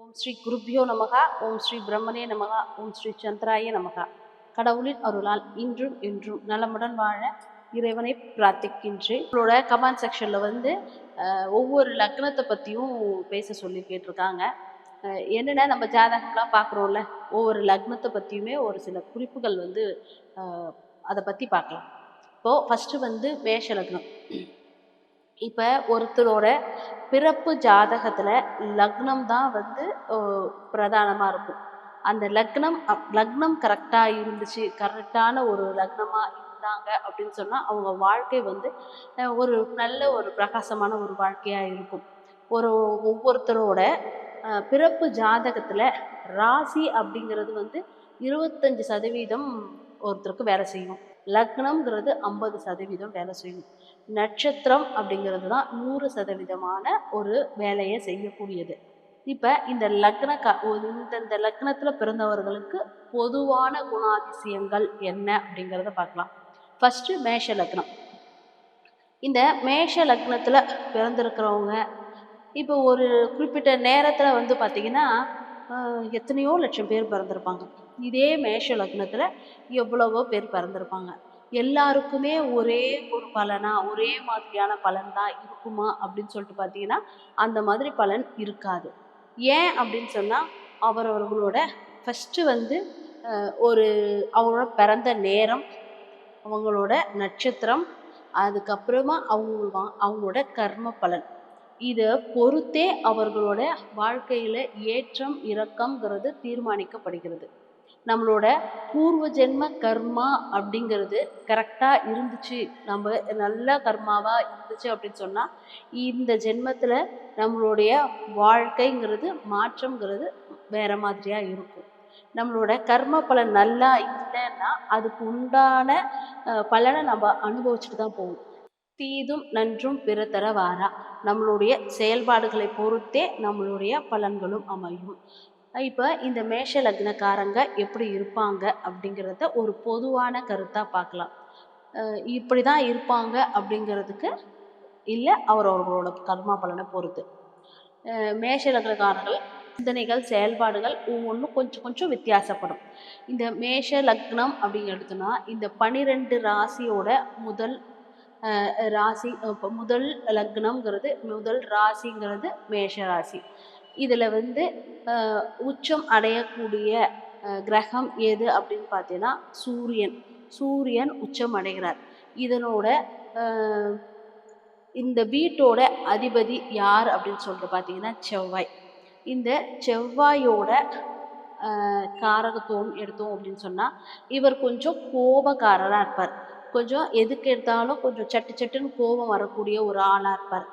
ஓம் ஸ்ரீ குருப்பியோ நமகா ஓம் ஸ்ரீ பிரம்மனே நமகா ஓம் ஸ்ரீ சந்திராய நமகா. கடவுளின் அருளால் இன்றும் இன்றும் நலமுடன் வாழ இறைவனை பிரார்த்திக்கின்றேன். உங்களோட கமெண்ட் செக்ஷனில் வந்து ஒவ்வொரு லக்னத்தை பற்றியும் பேச சொல்லி கேட்டிருக்காங்க. என்னென்ன நம்ம ஜாதகம்லாம் பார்க்குறோம்ல ஒவ்வொரு லக்னத்தை பற்றியுமே ஒரு சில குறிப்புகள் வந்து அதை பற்றி பார்க்கலாம். இப்போது ஃபஸ்ட்டு வந்து மேஷ லக்னம். இப்போ ஒருத்தரோட பிறப்பு ஜாதகத்தில் லக்னம் தான் வந்து பிரதானமாக இருக்கும். அந்த லக்னம் அப்- லக்னம் கரெக்டாக இருந்துச்சு கரெக்டான ஒரு லக்னமாக இருந்தாங்க அப்படின்னு சொன்னால் அவங்க வாழ்க்கை வந்து ஒரு நல்ல ஒரு பிரகாசமான ஒரு வாழ்க்கையாக இருக்கும். ஒரு ஒவ்வொருத்தரோட பிறப்பு ஜாதகத்தில் ராசி அப்படிங்கிறது வந்து இருபத்தஞ்சு சதவீதம் ஒருத்தருக்கு வேலை செய்யும். லக்னம்ங்கிறது ஐம்பது சதவீதம் வேலை செய்யும். நட்சத்திரம் அப்படிங்கிறது தான் நூறு சதவீதமான ஒரு வேலையை செய்யக்கூடியது. இப்போ இந்த லக்ன க ஒரு இந்தந்த லக்னத்தில் பிறந்தவர்களுக்கு பொதுவான குணாதிசயங்கள் என்ன அப்படிங்கிறத பார்க்கலாம். ஃபஸ்ட்டு மேஷ லக்னம். இந்த மேஷ லக்னத்தில் பிறந்திருக்கிறவங்க இப்போ ஒரு குறிப்பிட்ட நேரத்தில் வந்து பார்த்திங்கன்னா எத்தனையோ லட்சம் பேர் பிறந்திருப்பாங்க. இதே மேஷ லக்னத்தில் எவ்வளவோ பேர் பிறந்திருப்பாங்க. எல்லாருக்குமே ஒரே ஒரு பலனா ஒரே மாதிரியான பலன் தான் இருக்குமா அப்படின்னு சொல்லிட்டு பார்த்தீங்கன்னா அந்த மாதிரி பலன் இருக்காது. ஏன் அப்படின்னு சொன்னால் அவரவர்களோட ஃபஸ்ட்டு வந்து ஒரு அவங்களோட பிறந்த நேரம் அவங்களோட நட்சத்திரம் அதுக்கப்புறமா அவங்க வா- அவங்களோட கர்ம பலன். இதை பொறுத்தே அவர்களோட வாழ்க்கையில் ஏற்றம் இறக்கம்ங்கிறது தீர்மானிக்கப்படுகிறது. நம்மளோட பூர்வ ஜென்ம கர்மா அப்படிங்கிறது கரெக்டாக இருந்துச்சு. நம்ம நல்ல கர்மாவாக இருந்துச்சு அப்படின்னு சொன்னால் இந்த ஜென்மத்தில் நம்மளுடைய வாழ்க்கைங்கிறது மாற்றம்ங்கிறது வேற மாதிரியாக இருக்கும். நம்மளோட கர்ம பலன் நல்லா இல்லைன்னா அதுக்கு உண்டான பலனை நம்ம அனுபவிச்சுட்டு தான் போவோம் தீதும் நன்றும் பிற தரவாரா நம்மளுடைய செயல்பாடுகளை பொறுத்தே நம்மளுடைய பலன்களும் அமையும். இப்போ இந்த மேஷ லக்னக்காரங்க எப்படி இருப்பாங்க அப்படிங்கிறத ஒரு பொதுவான கருத்தாக பார்க்கலாம். இப்படி தான் இருப்பாங்க அப்படிங்கிறதுக்கு இல்லை அவரவர்களோட கர்மா பலனை பொறுத்து. மேஷ லக்னக்காரர்கள் சிந்தனைகள் செயல்பாடுகள் ஒவ்வொன்றும் கொஞ்சம் கொஞ்சம் வித்தியாசப்படும். இந்த மேஷ லக்னம் அப்படின்னு எடுத்தோன்னா இந்த பனிரெண்டு ராசியோட முதல் ராசி இப்போ முதல் லக்னம்ங்கிறது முதல் ராசிங்கிறது மேஷ ராசி இதில் வந்து உச்சம் அடையக்கூடிய கிரகம் எது அப்படின்னு பார்த்தீங்கன்னா சூரியன். சூரியன் உச்சம் அடைகிறார். இதனோட இந்த வீட்டோட அதிபதி யார் அப்படின்னு சொல்லிட்டு பார்த்தீங்கன்னா செவ்வாய். இந்த செவ்வாயோட காரகத்துவம் எடுத்தோம் அப்படின்னு சொன்னால் இவர் கொஞ்சம் கோபக்காரராக இருப்பார். கொஞ்சம் எதுக்கு எடுத்தாலும் கொஞ்சம் சட்டு சட்டுன்னு கோபம் வரக்கூடிய ஒரு ஆளாக இருப்பார்.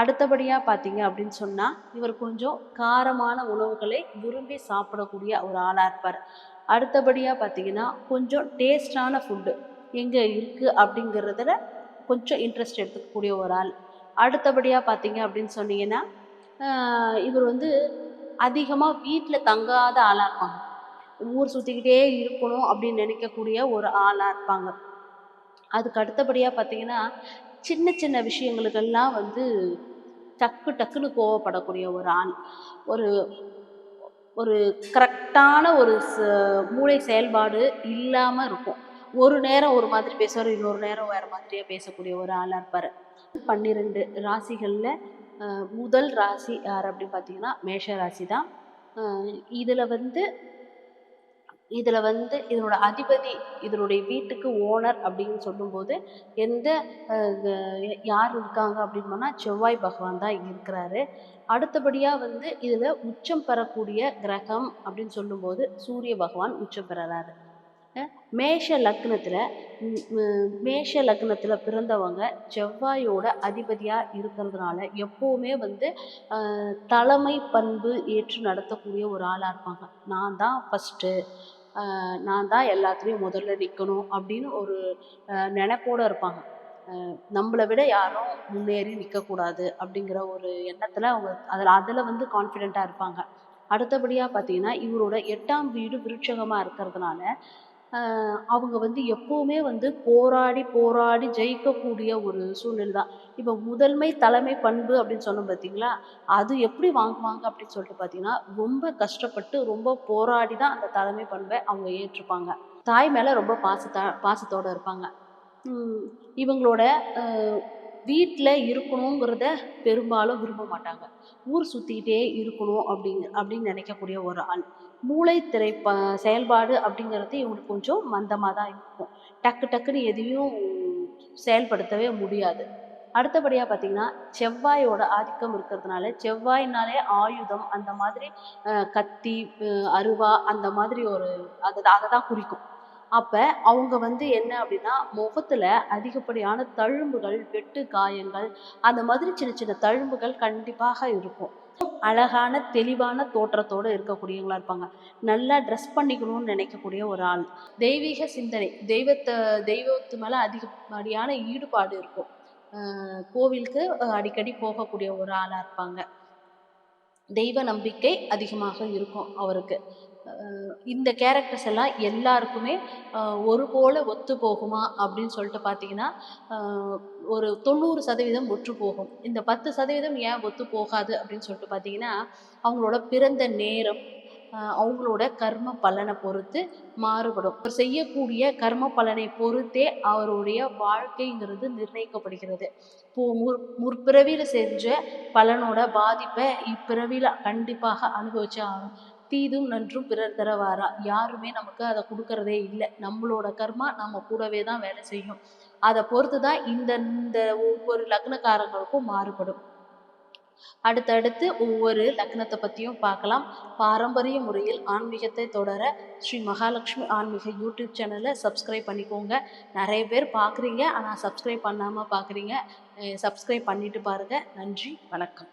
அடுத்தபடியாக பார்த்தீங்க அப்படின்னு சொன்னால் இவர் கொஞ்சம் காரமான உணவுகளை விரும்பி சாப்பிடக்கூடிய ஒரு ஆளாக இருப்பார். அடுத்தபடியாக பார்த்தீங்கன்னா கொஞ்சம் டேஸ்டான ஃபுட்டு எங்கே இருக்குது அப்படிங்கிறதுல கொஞ்சம் இன்ட்ரெஸ்ட் எடுத்துக்கக்கூடிய ஒரு ஆள். அடுத்தபடியாக பார்த்தீங்க அப்படின்னு சொன்னீங்கன்னா இவர் வந்து அதிகமாக வீட்டில் தங்காத ஆளாக இருப்பாங்க. ஊர் சுற்றிக்கிட்டே இருக்கணும் அப்படின்னு நினைக்கக்கூடிய ஒரு ஆளாக இருப்பாங்க. அதுக்கு அடுத்தபடியாக பார்த்தீங்கன்னா சின்ன சின்ன விஷயங்களுக்கெல்லாம் வந்து டக்கு டக்குன்னு கோவப்படக்கூடிய ஒரு ஆள் ஒரு ஒரு கரெக்டான ஒரு ச- மூளை செயல்பாடு இல்லாமல் இருக்கும். ஒரு நேரம் ஒரு மாதிரி பேசுவார் இன்னொரு நேரம் வேறு மாதிரியாக பேசக்கூடிய ஒரு ஆளாக இருப்பார். பன்னிரெண்டு ராசிகளில் முதல் ராசி யார் அப்படின்னு பார்த்தீங்கன்னா மேஷ ராசி தான் இதில் வந்து இதில் வந்து இதனோட அதிபதி இதனுடைய வீட்டுக்கு ஓனர் அப்படின்னு சொல்லும்போது எந்த யார் இருக்காங்க அப்படின்னு போனால் செவ்வாய் பகவான் தான் இங்க இருக்கிறாரு. அடுத்தபடியாக வந்து இதில் உச்சம் பெறக்கூடிய கிரகம் அப்படின்னு சொல்லும்போது சூரிய பகவான் உச்சம் பெறறாரு. மேஷ லக்னத்தில் மேஷ லக்னத்தில் பிறந்தவங்க செவ்வாயோட அதிபதியாக இருக்கிறதுனால எப்போவுமே வந்து தலைமை பண்பு ஏற்று நடத்தக்கூடிய ஒரு ஆளாக இருப்பாங்க. நான் தான் ஃபஸ்ட்டு நான் தான் எல்லாத்துலேயும் முதல்ல நிற்கணும் அப்படின்னு ஒரு நினைப்போடு இருப்பாங்க. நம்மளை விட யாரும் முன்னேறி நிற்கக்கூடாது அப்படிங்கிற ஒரு எண்ணத்தில் அவங்க அதில் அதில் வந்து கான்ஃபிடெண்ட்டாக இருப்பாங்க. அடுத்தபடியாக பார்த்தீங்கன்னா இவரோட எட்டாம் வீடு விருட்சகமாக இருக்கிறதுனால அவங்க வந்து எப்போவுமே வந்து போராடி போராடி ஜெயிக்கக்கூடிய ஒரு சூழ்நிலை தான். இப்போ முதன்மை தலைமை பண்பு அப்படின்னு சொன்னோம் பார்த்தீங்களா அது எப்படி வாங்குவாங்க அப்படின்னு சொல்லிட்டு பார்த்தீங்கன்னா ரொம்ப கஷ்டப்பட்டு ரொம்ப போராடி தான் அந்த தலைமை பண்பை அவங்க ஏற்றுப்பாங்க. தாய் மேலே ரொம்ப பாசத்தா பாசத்தோடு இருப்பாங்க. இவங்களோட வீட்டில் இருக்கணுங்கிறத பெரும்பாலும் விரும்ப மாட்டாங்க. ஊர் சுற்றிக்கிட்டே இருக்கணும் அப்படிங்க அப்படின்னு நினைக்கக்கூடிய ஒரு ஆள் மூளை திரை ப செயல்பாடு அப்படிங்கிறது இவங்களுக்கு கொஞ்சம் மந்தமாக தான் இருக்கும். டக்கு டக்குன்னு எதையும் செயல்படுத்தவே முடியாது. அடுத்தபடியாக பார்த்தீங்கன்னா செவ்வாயோட ஆதிக்கம் இருக்கிறதுனால செவ்வாயினாலே ஆயுதம் அந்த மாதிரி கத்தி அருவா அந்த மாதிரி ஒரு அதை அதை தான் குறிக்கும். அப்போ அவங்க வந்து என்ன அப்படின்னா முகத்தில் அதிகப்படியான தழும்புகள் வெட்டு காயங்கள் அந்த மாதிரி சின்ன சின்ன தழும்புகள் கண்டிப்பாக இருக்கும். அழகான தெளிவான தோற்றத்தோடு இருக்கக்கூடியவங்களா இருப்பாங்க. நல்லா ட்ரெஸ் பண்ணிக்கணும்னு நினைக்கக்கூடிய ஒரு ஆள். தெய்வீக சிந்தனை தெய்வத்தை தெய்வத்து மேலே அதிகப்படியான ஈடுபாடு இருக்கும். கோவிலுக்கு அடிக்கடி போகக்கூடிய ஒரு ஆளாக இருப்பாங்க. தெய்வ நம்பிக்கை அதிகமாக இருக்கும் அவருக்கு. இந்த கேரக்டர்ஸ் எல்லாம் எல்லாருக்குமே ஒரு போல ஒத்து போகுமா அப்படின்னு சொல்லிட்டு பார்த்தீங்கன்னா ஒரு தொண்ணூறு சதவீதம் ஒற்று போகும். இந்த பத்து சதவீதம் ஏன் ஒத்து போகாது அப்படின்னு சொல்லிட்டு பார்த்தீங்கன்னா அவங்களோட பிறந்த நேரம் அவங்களோட கர்ம பலனை பொறுத்து மாறுபடும். அவர் செய்யக்கூடிய கர்ம பலனை பொறுத்தே அவருடைய வாழ்க்கைங்கிறது நிர்ணயிக்கப்படுகிறது. இப்போ முற் முற்பிறவியில் செஞ்ச பலனோட பாதிப்பை இப்பிறவியில் கண்டிப்பாக அனுபவிச்சு ஆகணும். தீதும் நன்றும் பிறர் தரவாரா? யாருமே நமக்கு அதை கொடுக்கறதே இல்லை. நம்மளோட கர்மா நம்ம கூடவே தான் வேலை செய்யும். அதை பொறுத்து தான் இந்த இந்த ஒவ்வொரு லக்னக்காரங்களுக்கும் மாறுபடும். அடுத்தடுத்து ஒவ்வொரு லக்னத்தை பற்றியும் பார்க்கலாம். பாரம்பரிய முறையில் ஆன்மீகத்தை தொடர ஸ்ரீ மகாலட்சுமி ஆன்மீக யூடியூப் சேனலை சப்ஸ்கிரைப் பண்ணிக்கோங்க. நிறைய பேர் பார்க்குறீங்க ஆனால் சப்ஸ்கிரைப் பண்ணாமல் பார்க்குறீங்க. சப்ஸ்கிரைப் பண்ணிட்டு பாருங்கள் நன்றி வணக்கம்.